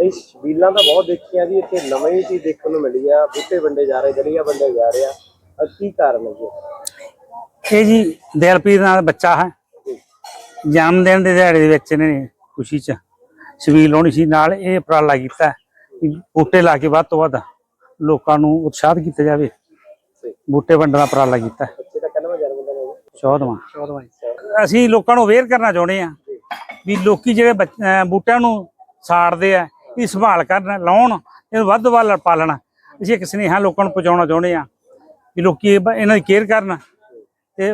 ਇਹ ਛਬੀਲਾਂ ਤਾਂ ਬਹੁਤ ਦੇਖੀਆਂ ਜੀ ਇੱਥੇ ਨਵੇਂ ਹੀ ਚੀਜ਼ ਦੇਖਣ ਨੂੰ ਮਿਲੀ ਆ ਬੂਟੇ ਵੰਡੇ ਜਾ ਰਹੇ ਗਲੀਆਂ ਵੰਡੇ ਜਾ ਰਹੇ ਆ। ਅਹ ਕੀ ਕਾਰਨ ਹੈ ਜੀ? ਇਹ ਜੀ ਦਿਲਪ੍ਰੀਤ ਨਾਲ ਬੱਚਾ ਹੈ। ਜਨਮ ਦਿਨ ਦੇ ਦਿਹਾੜੇ ਦੇ ਵਿੱਚ ਇਹਨੇ ਖੁਸ਼ੀ ਚ ਛਬੀਲ ਲਾਉਣੀ ਸੀ ਨਾਲ ਇਹ ਉਪਰਾਲਾ ਕੀਤਾ ਕਿ ਬੂਟੇ ਲਾ ਕੇ ਵੱਧ ਤੋਂ ਵੱਧ ਲੋਕਾਂ ਨੂੰ ਉਤਸ਼ਾਹਿਤ ਕੀਤਾ ਜਾਵੇ। ਬੂਟੇ ਵੰਡਣ ਦਾ ਉਪਰਾਲਾ ਕੀਤਾ। ਬੱਚੇ ਦਾ ਕਹਿੰਦਾ ਜਨਮ ਦਿਨ ਹੈ ਚੌਦਵਾਂ। ਅਸੀਂ ਲੋਕਾਂ ਨੂੰ ਅਵੇਅਰ ਕਰਨਾ ਚਾਹੁੰਦੇ ਆ ਵੀ ਲੋਕੀ ਜਿਹੜੇ ਬੱਚ- ਅਹ ਬੂਟਿਆਂ ਨੂੰ ਸਾੜਦੇ ਆ, ਇਹ ਸੰਭਾਲ ਕਰਨ, ਲਾਉਣ ਇਹਨੂੰ ਵੱਧ ਤੋਂ ਵੱਧ ਪਾਲਣ। ਅਸੀਂ ਇੱਕ ਸੁਨੇਹਾ ਲੋਕਾਂ ਨੂੰ ਪਹੁੰਚਾਉਣਾ ਚਾਹੁੰਦੇ ਆ ਵੀ ਲੋਕੀ ਇਹਨਾਂ ਦੀ ਕੇਅਰ ਕਰਨ ਤੇ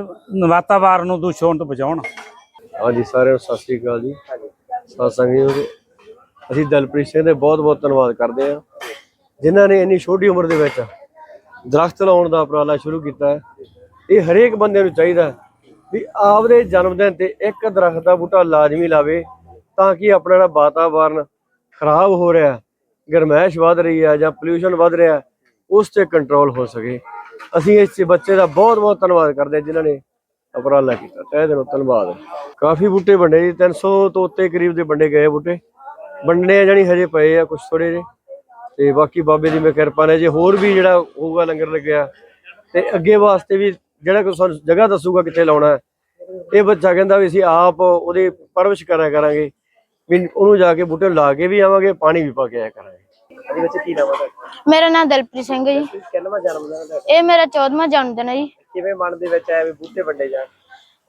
ਵਾਤਾਵਰਨ ਨੂੰ ਦੂਸ਼ਿਤ ਹੋਣ ਤੋਂ ਬਚਾਉਣ। ਹਾਂਜੀ ਸਾਰਿਆਂ ਨੂੰ ਸਤਿ ਸ੍ਰੀ ਅਕਾਲ ਜੀ। ਸਤਿ ਸੰਗਤ ਜੀ। ਅਸੀਂ ਦਲਪ੍ਰੀਤ ਸਿੰਘ ਦੇ ਬਹੁਤ ਬਹੁਤ ਧੰਨਵਾਦ ਕਰਦੇ ਹਾਂ, ਜਿਨ੍ਹਾਂ ਨੇ ਇੰਨੀ ਛੋਟੀ ਉਮਰ ਦੇ ਵਿੱਚ ਦਰਖਤ ਲਾਉਣ ਦਾ ਉਪਰਾਲਾ ਸ਼ੁਰੂ ਕੀਤਾ ਹੈ। ਇਹ ਹਰੇਕ ਬੰਦੇ ਨੂੰ ਚਾਹੀਦਾ ਵੀ ਆਪਦੇ ਜਨਮ ਦਿਨ ਤੇ ਇੱਕ ਦਰਖਤ ਦਾ ਬੂਟਾ ਲਾਜ਼ਮੀ ਲਾਵੇ ਤਾਂ ਕਿ ਆਪਣਾ ਜਿਹੜਾ ਵਾਤਾਵਰਨ ਖਰਾਬ ਹੋ ਰਿਹਾ ਹੈ, ਗਰਮੈਸ਼ ਵੱਧ ਰਹੀ ਹੈ ਜਾਂ ਪੋਲਿਊਸ਼ਨ ਵੱਧ ਰਿਹਾ ਉਸ ਤੇ ਕੰਟਰੋਲ ਹੋ ਸਕੇ। ਅਸੀਂ ਇਸ ਬੱਚੇ ਦਾ ਬਹੁਤ ਬਹੁਤ ਧੰਨਵਾਦ ਕਰਦੇ ਹਾਂ ਜਿਨ੍ਹਾਂ ਨੇ ਉਪਰਾਲਾ ਕੀਤਾ। ਤਹਿ ਦਿਲੋਂ ਧੰਨਵਾਦ। ਕਾਫੀ ਬੂਟੇ ਵੰਡੇ ਜੀ 300 ਤੋਂ ਉੱਤੇ ਕਰੀਬ ਦੇ ਵੰਡੇ ਗਏ ਬੂਟੇ। ਵੰਡਣੇ ਆ ਜਾਣੀ ਹਜੇ ਪਏ ਆ ਕੁਝ ਥੋੜੇ ਜਿਹੇ। ਤੇ ਬਾਕੀ ਬਾਬੇ ਦੀ ਮੈਂ ਕਿਰਪਾ ਨੇ ਜੇ ਹੋਰ ਵੀ ਜਿਹੜਾ ਹੋਊਗਾ ਲੰਗਰ ਲੱਗਿਆ ਤੇ ਅੱਗੇ ਵਾਸਤੇ ਵੀ ਜਿਹੜਾ ਕੋਈ ਸਾਨੂੰ ਜਗ੍ਹਾ ਦੱਸੂਗਾ ਕਿੱਥੇ ਲਾਉਣਾ ਇਹ ਬੱਚਾ ਕਹਿੰਦਾ ਵੀ ਅਸੀਂ ਆਪ ਉਹਦੀ ਪਰਵਿਸ਼ ਕਰਿਆ ਕਰਾਂਗੇ। ਵੀ ਉਹਨੂੰ ਜਾ ਕੇ ਬੂਟੇ ਲਾ ਕੇ ਵੀ ਆਵਾਂਗੇ ਪਾਣੀ ਵੀ ਪਾ ਕੇ ਆਇਆ ਕਰਾਂਗੇ। ਇਹਦੇ ਵਿੱਚ ਕੀ ਨਾਮ ਹੈ ਮੇਰਾ ਨਾਮ ਦਲਪ੍ਰੀਤ ਸਿੰਘ ਜੀ। ਕਹਿੰਦਾ ਜਨਮ ਦਿਨ ਹੈ? ਇਹ ਮੇਰਾ 14ਵਾਂ ਜਨਮ ਦਿਨ ਹੈ ਜੀ। ਕਿਵੇਂ ਮਨ ਦੇ ਵਿੱਚ ਆਇਆ ਵੀ ਬੂਟੇ ਵੰਡੇ ਜਾਣ?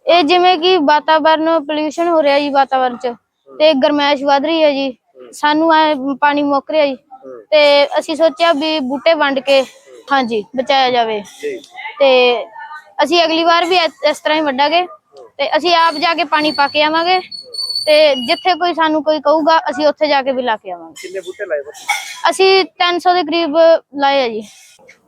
ਇਹ ਜਿਵੇਂ ਕਿ ਵਾਤਾਵਰਨ ਪੋਲਿਊਸ਼ਨ ਹੋ ਰਿਹਾ ਜੀ ਵਾਤਾਵਰਨ ਚ। ਤੇ ਗਰਮੈਸ਼ ਵੱਧ ਰਹੀ ਹੈ ਜੀ। ਸਾਨੂੰ ਐ ਪਾਣੀ ਮੁੱਕ ਰਿਹਾ ਜੀ। ਤੇ ਅਸੀਂ ਸੋਚਿਆ ਵੀ ਬੂਟੇ ਵੰਡ ਕੇ ਹਾਂਜੀ ਬਚਾਇਆ ਜਾਵੇ। ਤੇ ਅਸੀਂ ਅਗਲੀ ਵਾਰ ਵੀ ਇਸ ਇਸ ਤਰ੍ਹਾਂ ਹੀ ਵੱਡਾਂਗੇ ਤੇ ਅਸੀਂ ਆਪ ਜਾ ਕੇ ਪਾਣੀ ਪਾ ਕੇ ਆਵਾਂਗੇ। ਤੇ ਜਿੱਥੇ ਕੋਈ ਸਾਨੂੰ ਕੋਈ ਕਹੂਗਾ ਅਸੀਂ ਉੱਥੇ ਜਾ ਕੇ ਵੀ ਲਾ ਕੇ ਆਵਾਂਗੇ। ਕਿੰਨੇ ਬੂਟੇ ਲਾਏ ਬੱਚੇ? ਅਸੀਂ 300 ਦੇ ਕਰੀਬ ਲਾਏ ਆ ਜੀ।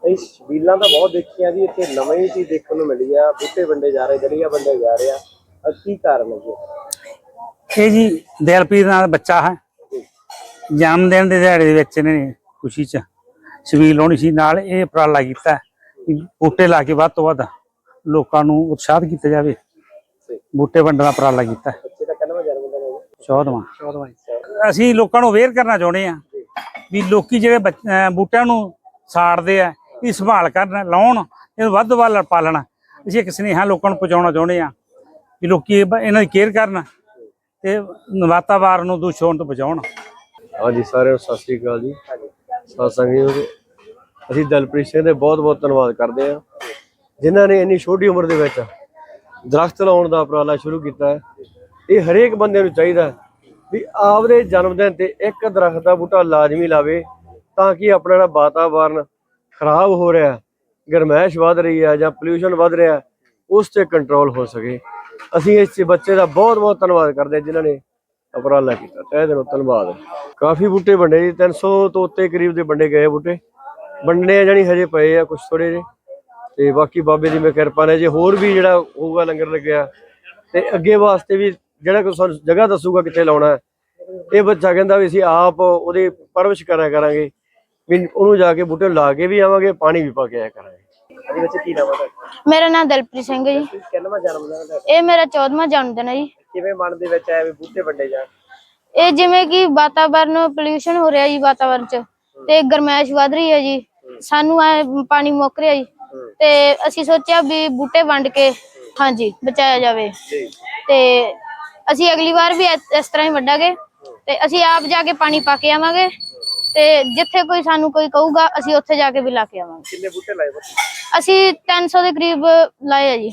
ਇਹ ਛਬੀਲਾਂ ਤਾਂ ਬਹੁਤ ਦੇਖੀਆਂ ਜੀ ਇੱਥੇ ਨਵੇਂ ਹੀ ਚੀਜ਼ ਦੇਖਣ ਨੂੰ ਮਿਲੀ ਆ ਬੂਟੇ ਵੰਡੇ ਜਾ ਰਹੇ ਗਲੀਆਂ ਵੰਡੇ ਜਾ ਰਹੇ ਆ। ਅਹ ਕੀ ਕਾਰਨ ਹੈ ਜੀ? ਇਹ ਜੀ ਦਿਲਪ੍ਰੀਤ ਨਾਲ ਬੱਚਾ ਹੈ। ਜਨਮ ਦਿਨ ਦੇ ਦਿਹਾੜੇ ਦੇ ਵਿੱਚ ਇਹਨੇ ਖੁਸ਼ੀ ਚ ਛਬੀਲ ਲਾਉਣੀ ਸੀ ਨਾਲ ਇਹ ਉਪਰਾਲਾ ਕੀਤਾ ਕਿ ਬੂਟੇ ਲਾ ਕੇ ਵੱਧ ਤੋਂ ਵੱਧ ਲੋਕਾਂ ਨੂੰ ਉਤਸ਼ਾਹਿਤ ਕੀਤਾ ਜਾਵੇ। ਬੂਟੇ ਵੰਡਣ ਦਾ ਉਪਰਾਲਾ ਕੀਤਾ 14ਵਾਂ 14ਵਾਂ ਅਸੀਂ ਲੋਕਾਂ ਨੂੰ ਅਵੇਅਰ ਕਰਨਾ ਚਾਹੁੰਦੇ ਆ ਵੀ ਲੋਕੀ ਜਿਹੜੇ ਬੂਟਿਆਂ ਨੂੰ ਸਾੜਦੇ ਆ ਇਹ ਸੰਭਾਲ ਕਰਨ ਲਾਉਣ ਇਹ ਵੱਧ ਤੋਂ ਵੱਧ ਪਾਲਣ। ਅਸੀਂ ਇੱਕ ਸਨੇਹਾ ਲੋਕਾਂ ਨੂੰ ਪਹੁੰਚਾਉਣਾ ਚਾਹੁੰਦੇ ਆ ਵੀ ਲੋਕੀ ਇਹਨਾਂ ਦੀ ਕੇਅਰ ਕਰਨ ਤੇ ਵਾਤਾਵਰਨ ਨੂੰ ਦੂਸ਼ਣ ਤੋਂ ਬਚਾਉਣ। ਹਾਂਜੀ ਸਾਰਿਆਂ ਸਤਿ ਸ੍ਰੀ ਅਕਾਲ ਜੀ। ਸਤਿ ਸ੍ਰੀ ਜੀ। ਅਸੀਂ ਦਲਪ੍ਰੀਤ ਸਿੰਘ ਦੇ ਬਹੁਤ ਬਹੁਤ ਧੰਨਵਾਦ ਕਰਦੇ ਆ ਜਿਨ੍ਹਾਂ ਨੇ ਇੰਨੀ ਛੋਟੀ ਉਮਰ ਦੇ ਵਿੱਚ ਦਰਖਤ ਲਾਉਣ ਦਾ ਉਪਰਾਲਾ ਸ਼ੁਰੂ ਕੀਤਾ ਹੈ। ਇਹ ਹਰੇਕ ਬੰਦੇ ਨੂੰ ਚਾਹੀਦਾ ਵੀ ਆਪਦੇ ਜਨਮ ਦਿਨ ਤੇ ਇੱਕ ਦਰਖਤ ਦਾ ਬੂਟਾ ਲਾਜ਼ਮੀ ਲਾਵੇ ਤਾਂ ਕਿ ਆਪਣਾ ਜਿਹੜਾ ਵਾਤਾਵਰਨ ਖਰਾਬ ਹੋ ਰਿਹਾ ਹੈ, ਗਰਮੈਸ਼ ਵੱਧ ਰਹੀ ਹੈ ਜਾਂ ਪੋਲਿਊਸ਼ਨ ਵੱਧ ਰਿਹਾ ਉਸ ਤੇ ਕੰਟਰੋਲ ਹੋ ਸਕੇ। ਅਸੀਂ ਇਸ ਬੱਚੇ ਦਾ ਬਹੁਤ ਬਹੁਤ ਧੰਨਵਾਦ ਕਰਦੇ ਹਾਂ ਜਿਨ੍ਹਾਂ ਨੇ ਉਪਰਾਲਾ ਕੀਤਾ। ਤਹਿ ਦਿਲੋਂ ਧੰਨਵਾਦ। ਕਾਫੀ ਬੂਟੇ ਵੰਡੇ ਜੀ 300 ਤੋਂ ਉੱਤੇ ਕਰੀਬ ਦੇ ਵੰਡੇ ਗਏ ਬੂਟੇ। ਵੰਡਣੇ ਆ ਜਾਣੀ ਹਜੇ ਪਏ ਆ ਕੁਝ ਥੋੜੇ ਜਿਹੇ। ਤੇ ਬਾਕੀ ਬਾਬੇ ਦੀ ਮੈਂ ਕਿਰਪਾ ਨੇ ਜੇ ਹੋਰ ਵੀ ਜਿਹੜਾ ਹੋਊਗਾ ਲੰਗਰ ਲੱਗਿਆ ਤੇ ਅੱਗੇ ਵਾਸਤੇ ਵੀ ਜਿਹੜਾ ਕੋਈ ਸਾਨੂੰ ਜਗ੍ਹਾ ਦੱਸੂਗਾ ਕਿੱਥੇ ਲਾਉਣਾ ਹੈ ਇਹ ਬੱਚਾ ਕਹਿੰਦਾ ਵੀ ਅਸੀਂ ਆਪ ਉਹਦੀ ਪਰਵਰਿਸ਼ ਕਰਿਆ ਕਰਾਂਗੇ ਵੀ ਉਹਨੂੰ ਜਾ ਕੇ ਬੂਟੇ ਲਾ ਕੇ ਵੀ ਆਵਾਂਗੇ ਪਾਣੀ ਵੀ ਪਾ ਕੇ ਆਇਆ ਕਰਾਂਗੇ। ਕੀ ਨਾਮ ਹੈ? ਮੇਰਾ ਨਾਮ ਦਲਪ੍ਰੀਤ ਸਿੰਘ ਹੈ ਜੀ। ਕਹਿੰਦਾ ਜਨਮ ਦਿਨ ਹੈ ਤੁਹਾਡਾ? ਇਹ ਮੇਰਾ 14ਵਾਂ ਜਨਮ ਦਿਨ ਹੈ ਜੀ। ਕਿਵੇਂ ਮਨ ਦੇ ਵਿੱਚ ਆਇਆ ਵੀ ਬੂਟੇ ਵੰਡੇ ਜਾਣ? ਇਹ ਜਿਵੇਂ ਕਿ ਵਾਤਾਵਰਨ ਪੋਲਿਊਸ਼ਨ ਹੋ ਰਿਹਾ ਜੀ ਵਾਤਾਵਰਨ ਚ ਤੇ ਗਰਮੈਸ਼ ਵੱਧ ਰਹੀ ਹੈ ਜੀ। ਸਾਨੂੰ ਐ ਪਾਣੀ ਮੁੱਕ ਰਿਹਾ ਜੀ। ਤੇ ਅਸੀਂ ਸੋਚਿਆ ਵੀ ਬੂਟੇ ਵੰਡ ਕੇ ਹਾਂਜੀ ਬਚਾਇਆ ਜਾਵੇ। ਤੇ ਅਸੀਂ ਅਗਲੀ ਵਾਰ ਵੀ ਇਸ ਇਸ ਤਰ੍ਹਾਂ ਹੀ ਵੱਡਾਂਗੇ ਤੇ ਅਸੀਂ ਆਪ ਜਾ ਕੇ ਪਾਣੀ ਪਾ ਕੇ ਆਵਾਂਗੇ ਤੇ ਜਿੱਥੇ ਕੋਈ ਸਾਨੂੰ ਕੋਈ ਕਹੂਗਾ ਅਸੀਂ ਉੱਥੇ ਜਾ ਕੇ ਵੀ ਲਾ ਕੇ ਆਵਾਂਗੇ। ਕਿੰਨੇ ਬੂਟੇ ਲਾਏ ਬੱਚੇ? ਅਸੀਂ 300 ਦੇ ਕਰੀਬ ਲਾਏ ਆ ਜੀ।